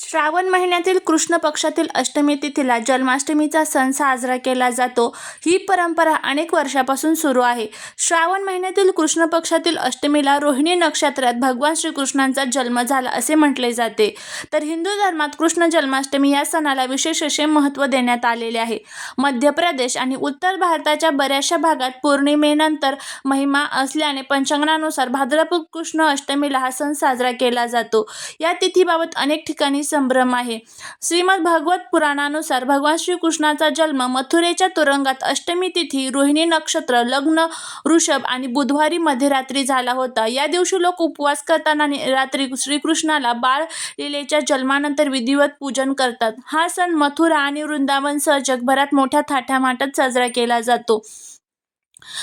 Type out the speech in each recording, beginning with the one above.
श्रावण महिन्यातील कृष्ण पक्षातील अष्टमी तिथीला जन्माष्टमीचा सण साजरा केला जातो. ही परंपरा अनेक वर्षापासून सुरू आहे. श्रावण महिन्यातील कृष्ण पक्षातील अष्टमीला रोहिणी नक्षत्रात भगवान श्रीकृष्णांचा जन्म झाला असे म्हटले जाते. तर हिंदू धर्मात कृष्ण जन्माष्टमी या सणाला विशेष असे महत्त्व देण्यात आलेले आहे. मध्य प्रदेश आणि उत्तर भारताच्या बऱ्याचशा भागात पौर्णिमेनंतर महिमा असल्याने पंचांगानुसार भाद्रपद कृष्ण अष्टमीला हा सण साजरा केला जातो. या तिथीबाबत अनेक ठिकाणी संभ्रम आहे. श्रीमद भागवत पुराणानुसार भगवान श्रीकृष्णाचा जन्म मथुरेच्या तुरुंगात अष्टमी तिथी रोहिणी नक्षत्र लग्न ऋषभ आणि बुधवारी मध्यरात्री झाला होता. या दिवशी लोक उपवास करताना रात्री श्रीकृष्णाला बाळ लीलेच्या जन्मानंतर विधिवत पूजन करतात. हा सण मथुरा आणि वृंदावनसह जगभरात मोठ्या थाटामाटात साजरा केला जातो.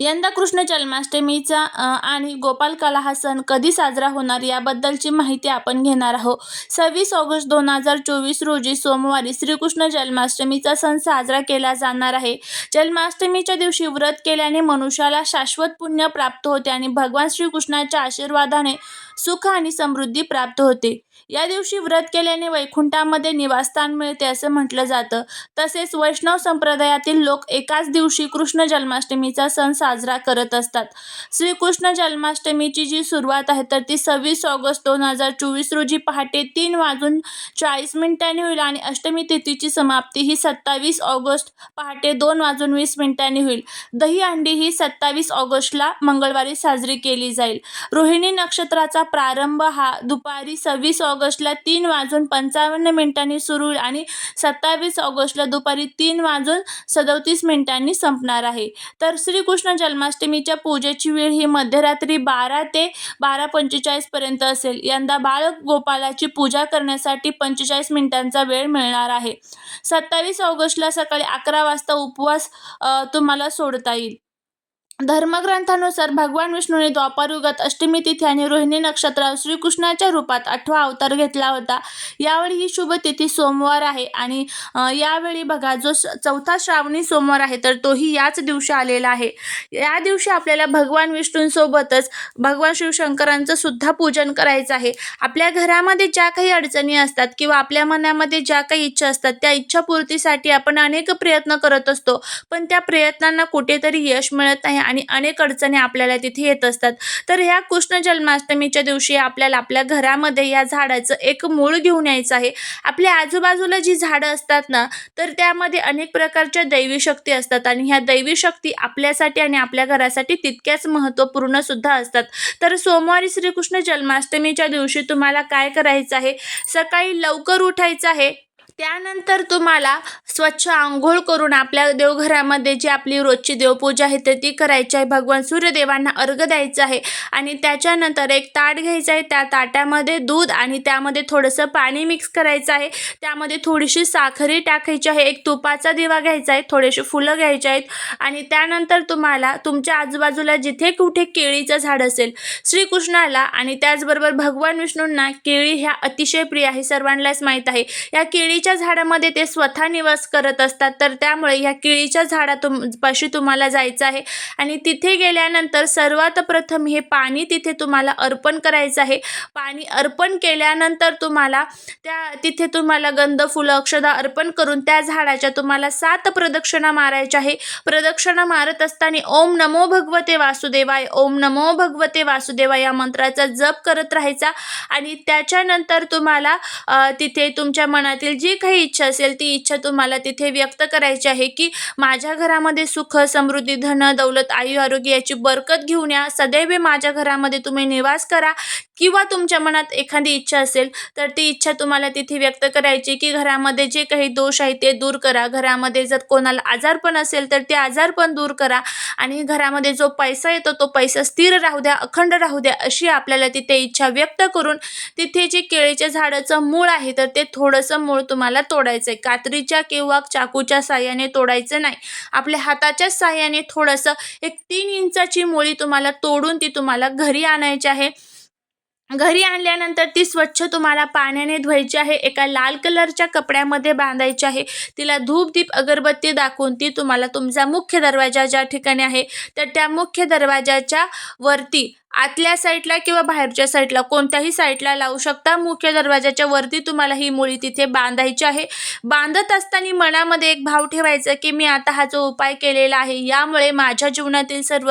यंदा कृष्ण जन्माष्टमीचा आणि गोपालकाला हा सण कधी साजरा होणार याबद्दलची माहिती आपण घेणार आहोत. सव्वीस ऑगस्ट दोन हजार चोवीस रोजी सोमवारी श्रीकृष्ण जन्माष्टमीचा सण साजरा केला जाणार आहे. जन्माष्टमीच्या दिवशी व्रत केल्याने मनुष्याला शाश्वत पुण्य प्राप्त होते आणि भगवान श्रीकृष्णाच्या आशीर्वादाने सुख आणि समृद्धी प्राप्त होते. या दिवशी व्रत केल्याने वैकुंठामध्ये निवासस्थान मिळते असं म्हटलं जातं. तसेच वैष्णव संप्रदायातील लोक एकाच दिवशी कृष्ण जन्माष्टमीचा सण साजरा करत असतात. श्रीकृष्ण जन्माष्टमीची जी सुरुवात आहे तर ती सव्वीस ऑगस्ट दोन हजार चोवीस रोजी पहाटे तीन वाजून चाळीस मिनिटांनी होईल आणि अष्टमी तिथीची समाप्ती ही सत्तावीस ऑगस्ट पहाटे दोन वाजून वीस मिनिटांनी होईल. दही अंडी ही सत्तावीस ऑगस्टला मंगळवारी साजरी केली जाईल. रोहिणी नक्षत्राचा प्रारंभ हा दुपारी सव्वीस ऑगस्टला तीन वाजून पंचावन्न मिनिटांनी सुरू होईल आणि सत्तावीस ऑगस्टला दुपारी तीन वाजून सदोतीस मिनिटांनी संपणार आहे. तर श्रीकृष्ण जन्माष्टमीच्या पूजेची वेळ ही मध्यरात्री बारा ते बारा पंचेचाळीसपर्यंत असेल. यंदा बाळ गोपालाची पूजा करण्यासाठी पंचेचाळीस मिनिटांचा वेळ मिळणार आहे. सत्तावीस ऑगस्टला सकाळी अकरा वाजता उपवास तुम्हाला सोडता येईल. धर्मग्रंथानुसार भगवान विष्णूने द्वापारयुगात अष्टमी तिथी आणि रोहिणी नक्षत्रावर श्रीकृष्णाच्या रूपात आठवा अवतार घेतला होता. यावेळी ही शुभ तिथी सोमवार आहे आणि यावेळी बघा जो स- चौथा श्रावणी सोमवार आहे तर तोही याच दिवशी आलेला आहे. या दिवशी आपल्याला भगवान विष्णूंसोबतच भगवान शिवशंकरांचं सुद्धा पूजन करायचं आहे. आपल्या घरामध्ये ज्या काही अडचणी असतात किंवा आपल्या मनामध्ये ज्या काही इच्छा असतात त्या इच्छापूर्तीसाठी आपण अनेक प्रयत्न करत असतो. पण त्या प्रयत्नांना कुठेतरी यश मिळत नाही. आणि अनेक अडचणी आपल्याला तिथे येत असतात. तर ह्या कृष्ण जन्माष्टमीच्या दिवशी आपल्याला आपल्या घरामध्ये या झाडाचं एक मूळ घेऊन यायचं आहे. आपल्या आजूबाजूला जी झाडं असतात ना तर त्यामध्ये अनेक प्रकारच्या दैवी शक्ती असतात आणि ह्या दैवी शक्ती आपल्यासाठी आणि आपल्या घरासाठी तितक्याच महत्त्वपूर्ण सुद्धा असतात. तर सोमवारी श्रीकृष्ण जन्माष्टमीच्या दिवशी तुम्हाला काय करायचं आहे? सकाळी लवकर उठायचं आहे. त्यानंतर तुम्हाला स्वच्छ आंघोळ करून आपल्या देवघरामध्ये जी आपली रोजची देवपूजा आहे तर ती करायची आहे. भगवान सूर्यदेवांना अर्घ द्यायचं आहे आणि त्याच्यानंतर एक ताट घ्यायचं आहे. त्या ताटामध्ये दूध आणि त्यामध्ये थोडंसं पाणी मिक्स करायचं आहे. त्यामध्ये थोडीशी साखरही टाकायची आहे. एक तुपाचा दिवा घ्यायचा आहे. थोडेसे फुलं घ्यायचे आहेत. आणि त्यानंतर तुम्हाला तुमच्या आजूबाजूला जिथे कुठे केळीचं झाड असेल श्रीकृष्णाला आणि त्याचबरोबर भगवान विष्णूंना केळी ह्या अतिशय प्रिय आहे. सर्वांनाच माहीत आहे. या केळीच्या झाडामध्ये ते स्वतः निवास करत असतात. तर त्यामुळे ह्या केळीच्या झाडा तुम पाशी तुम्हाला जायचं आहे. आणि तिथे गेल्यानंतर सर्वात प्रथम हे पाणी तिथे तुम्हाला अर्पण करायचं आहे. पाणी अर्पण केल्यानंतर तुम्हाला त्या तिथे तुम्हाला गंध फुलं अक्षदा अर्पण करून त्या झाडाच्या तुम्हाला सात प्रदक्षिणा मारायच्या आहे. प्रदक्षिणा मारत असताना ओम नमो भगवते वासुदेवाय ओम नमो भगवते वासुदेवाय या मंत्राचा जप करत राहायचा. आणि त्याच्यानंतर तुम्हाला तिथे तुमच्या मनातील जी काही इच्छा असेल ती इच्छा तुम्हाला तिथे व्यक्त करायचे आहे की माझ्या घरामध्ये सुख समृद्धी धन दौलत आयु आरोग्य याची बरकत घेऊन या. सदैव माझ्या घरामध्ये तुम्ही निवास करा. किंवा तुमच्या मनात एखादी इच्छा असेल तर ती इच्छा तुम्हाला तिथे व्यक्त करायची की घरामध्ये जे काही दोष आहे ते दूर करा. घरामध्ये जर कोणाला आजारपण असेल तर ते आजारपण दूर करा. आणि घरामध्ये जो पैसा येतो तो पैसा स्थिर राहू द्या अखंड राहू द्या अशी आपल्याला तिथे इच्छा व्यक्त करून तिथे जे केळीच्या झाडाचं मूळ आहे तर ते थोडंसं मूळ तुम्हाला तोडायचं आहे कात्रीच्या किंवा चाकूच्या साह्याने तोडायचं नाही. आपल्या हाताच्या साह्याने थोडंसं एक तीन इंचाची मुळी तुम्हाला तोडून ती तुम्हाला घरी आणायची आहे. घरी आणल्यानंतर ती स्वच्छ तुम्हाला पाण्याने धुवायची आहे. एका लाल कलरच्या कपड्यामध्ये बांधायची आहे. तिला धूप दीप अगरबत्ती दाखवून ती तुम्हाला तुमचा मुख्य दरवाजा ज्या ठिकाणी आहे तर त्या मुख्य दरवाजाच्या वरती आतल्या साईडला किंवा बाहेरच्या साईडला कोणत्याही साईडला लावू शकता. मुख्य दरवाजाच्या वरती तुम्हाला ही मुळी तिथे बांधायची आहे. बांधत असताना मनामध्ये एक भाव ठेवायचा की मी आता हा जो उपाय केलेला आहे यामुळे माझ्या जीवनातील सर्व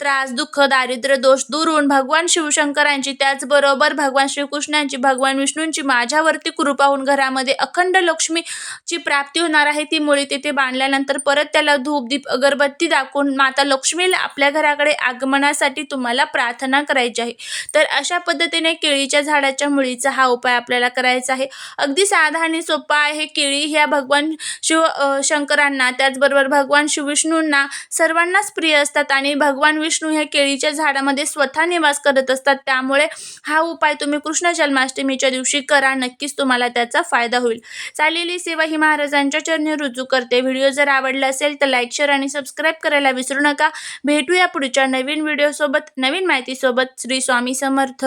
त्रास दुःख दारिद्र्य दोष दूर होऊन भगवान शिवशंकरांची त्याचबरोबर भगवान श्रीकृष्णांची भगवान विष्णूंची माझ्यावरती कृपा होऊन घरामध्ये अखंड लक्ष्मीची प्राप्ती होणार आहे. ती मुळी तिथे बांधल्यानंतर परत त्याला धूप दीप अगरबत्ती दाखवून माता लक्ष्मीला आपल्या घराकडे आगमनासाठी तुम्हाला प्रार्थना प्रार्थना करायची आहे. तर अशा पद्धतीने केळीच्या झाडाच्या मुळीचा हा उपाय आपल्याला करायचा आहे. अगदी साधा आणि सोपा आहे केळी ह्या भगवान शिव शंकरांना त्याचबरोबर भगवान शिवविष्णूंना सर्वांनाच प्रिय असतात आणि भगवान विष्णू ह्या केळीच्या झाडामध्ये स्वतः निवास करत असतात. त्यामुळे हा उपाय तुम्ही कृष्ण जन्माष्टमीच्या दिवशी करा नक्कीच तुम्हाला त्याचा फायदा होईल. चाललेली सेवा ही महाराजांच्या चरणी रुजू करते. व्हिडिओ जर आवडला असेल तर लाईक शेअर आणि सबस्क्राईब करायला विसरू नका. भेटूया पुढच्या नवीन व्हिडिओसोबत. नवीन माहिती सोबत श्री स्वामी समर्थ.